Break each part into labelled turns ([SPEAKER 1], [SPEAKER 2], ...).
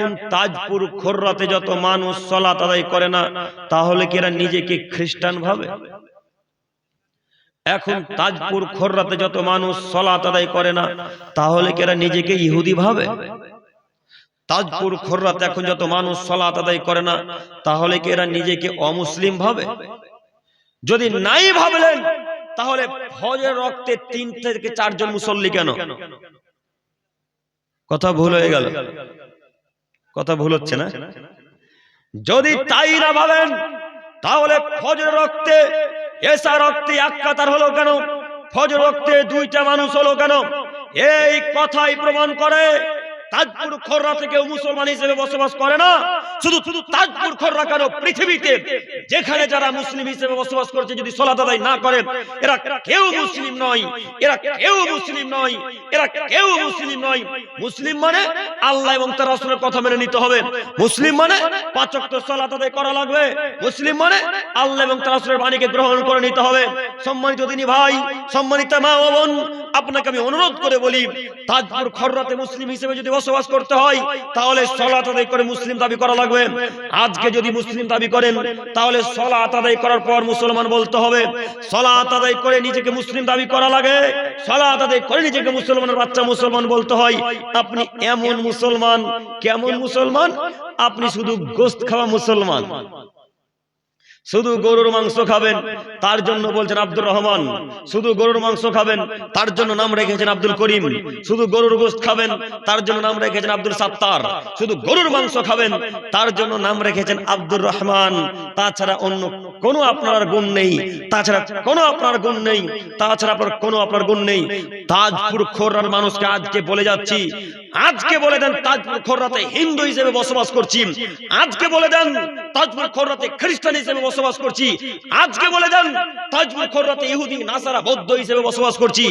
[SPEAKER 1] এখন তাজপুর খোররাতে যত মানুষ সলাত আদায় করে না, তাহলে কি এরা নিজেকে খ্রিস্টান ভাবে? এখন তাজপুর খোররাতে যত মানুষ সলাত আদায় করে না, তাহলে কি এরা নিজেকে ইহুদি ভাবে? তাজপুর খোররাতে এখন যত মানুষ সলাত আদায় করে না, তাহলে কি এরা নিজেকে অমুসলিম ভাবে? যদি নাই ভাবলেন, তাহলে ফজর রক্তে তিন থেকে চারজন মুসল্লি কেন? কথা ভুল হয়ে গেল। কথা ভুল হচ্ছে না? যদি তাই না ভাবেন তাহলে ফজর রক্তে এসা রক্তে এক কাতার হলো কেন? ফজর রক্তে দুইটা মানুষ হলো কেন? এই কথাই প্রমাণ করে তাজপুর খোররা থেকে মুসলমান হিসেবে বসবাস করে না। শুধু শুধু তাজপুর খোররা কেন? পৃথিবীতে যেখানে যারা মুসলিম হিসেবে বসবাস করছে, যদি সলাত আদায় না করে এরা কেউ মুসলিম নয়। এরা কেউ মুসলিম নয়। এরা কেউ মুসলিম নয়। মুসলিম মানে আল্লাহ এবং তার রাসূলের কথা মেনে নিতে হবে। মুসলিম মানে পাঁচ ওয়াক্ত সালাত আদায় করা লাগবে। মুসলিম মানে আল্লাহ এবং তার রাসূলের বাণীকে গ্রহণ করে নিতে হবে। সম্মানিত দিনী ভাই, সম্মানিত মা ও বোন, আপনাকে আমি অনুরোধ করে বলি, তাজপুর খররাতে মুসলিম হিসেবে যদি বসবাস করতে হয়, তাহলে সলাত আদায় করে মুসলিম দাবি করা লাগবে। আজকে যদি মুসলিম দাবি করেন, তাহলে সলাত আদায় করার পর মুসলমান বলতে হবে সলাত আদায় করে নিজেকে মুসলিম দাবি করা লাগে সলাত আদায় করে নিজেকে মুসলমানের বাচ্চা মুসলমান বলতে হয়। আপনি এমন মুসলমান, কেমন মুসলমান? আপনি শুধু গোস্ত খাওয়া মুসলমান। শুধু গরুর মাংস খাবেন, তার জন্য বলছেন আব্দুর রহমান। শুধু গরুর মাংস খাবেন, তার জন্য নাম রেখেছেন আব্দুল করিম। শুধু গরুর গোস্ত খাবেন, তার জন্য নাম রেখেছেন আব্দুল সাত্তার। শুধু গরুর মাংস খাবেন, তার জন্য নাম রেখেছেন আব্দুর রহমান। তাছাড়া অন্য কোনো আপনার গুণ নেই। তাছাড়া কোনো আপনার গুণ নেই। তাছাড়া আপনার কোনো আপনার গুণ নেই। তাজপুর খোররার মানুষকে আজকে বলে যাচ্ছি আজকে বলে দেন তাজপুর খোররাতে হিন্দু হিসেবে বসবাস করছি। আজকে বলে দেন তাজপুর খোররাতে খ্রিস্টান হিসেবে বসবাস করছি। আজকে বলে দেন তাজপুর খোররাতে ইহুদি, নাসারা, বৌদ্ধ হিসেবে বসবাস করছি।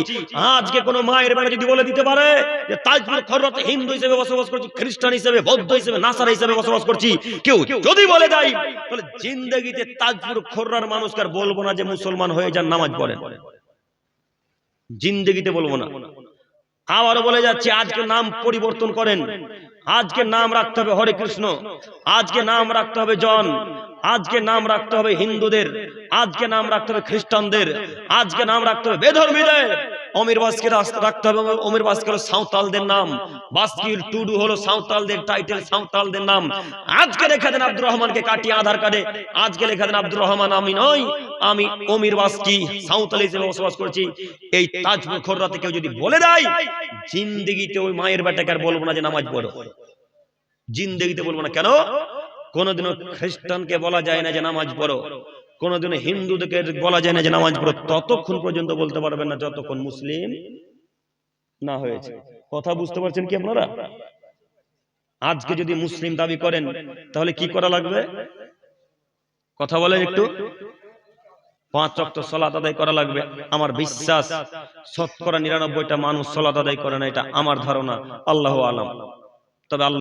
[SPEAKER 1] আজকে কোন মায়ের বেলা যদি বলে দিতে পারে যে তাজপুর খোররাতে হিন্দু হিসেবে বসবাস করছি, খ্রিস্টান হিসেবে, বৌদ্ধ হিসেবে, নাসারা হিসেবে বসবাস করছি। কেউ যদি বলে দেয়, তাহলে জিন্দগিতে তাজপুর খোররার মানুষকে আর বলব না যে মুসলমান হয়ে যান, নামাজ পড়েন। জিন্দগিতে বলব না। আবারও বলে যাচ্ছি, আজকে নাম পরিবর্তন করেন। আজকে নাম রাখতে হবে হরে কৃষ্ণ। আজকে নাম রাখতে হবে জন। আজকে নাম রাখতে হবে হিন্দুদের। আজকে নাম রাখতে হবে খ্রিস্টানদের। আজকে নাম রাখতে হবে বেধর্মীদের। অমির বাসকে রাখতে হবে অমির বাসকে হলো সাঁওতালদের নাম। বাস্কির টুডু হলো সাঁওতালদের টাইটেল, সাঁওতালদের নাম। আজকে লেখা দেন আব্দুর রহমানকে কাটিয়ে আধার কার্ডে। আজকে লেখা দেন আব্দুর রহমান, আমি নই, আমি অমির বাসকি, সাঁওতাল হিসেবে বসবাস করছি। এই তাজপুর খোররাতে কেউ যদি বলে দেয়, জিন্দিগিতে ওই মায়ের বেটাকে আর বলব না যে নামাজ পড়ো। জিন্দেগিতে বলব না। কেন? কোনোদিনও খ্রিস্টানকে বলা যায় না যে নামাজ পড়ো। কোনোদিনও হিন্দুদেরকে বলা যায় না যে নামাজ পড়ো ততক্ষণ পর্যন্ত বলতে পারবেন না যতক্ষণ মুসলিম না হয়েছে। কথা বুঝতে পারছেন কি আপনারা? আজকে যদি মুসলিম দাবি করেন তাহলে কি করা লাগবে? কথা বলেন একটু। পাঁচ অক্ট সলাত আদায় করা লাগবে। আমার বিশ্বাস শতকরা নিরানব্বইটা মানুষ সলাত আদায় করে না এটা আমার ধারণা। আল্লাহ আলম। তবে আল্লাহ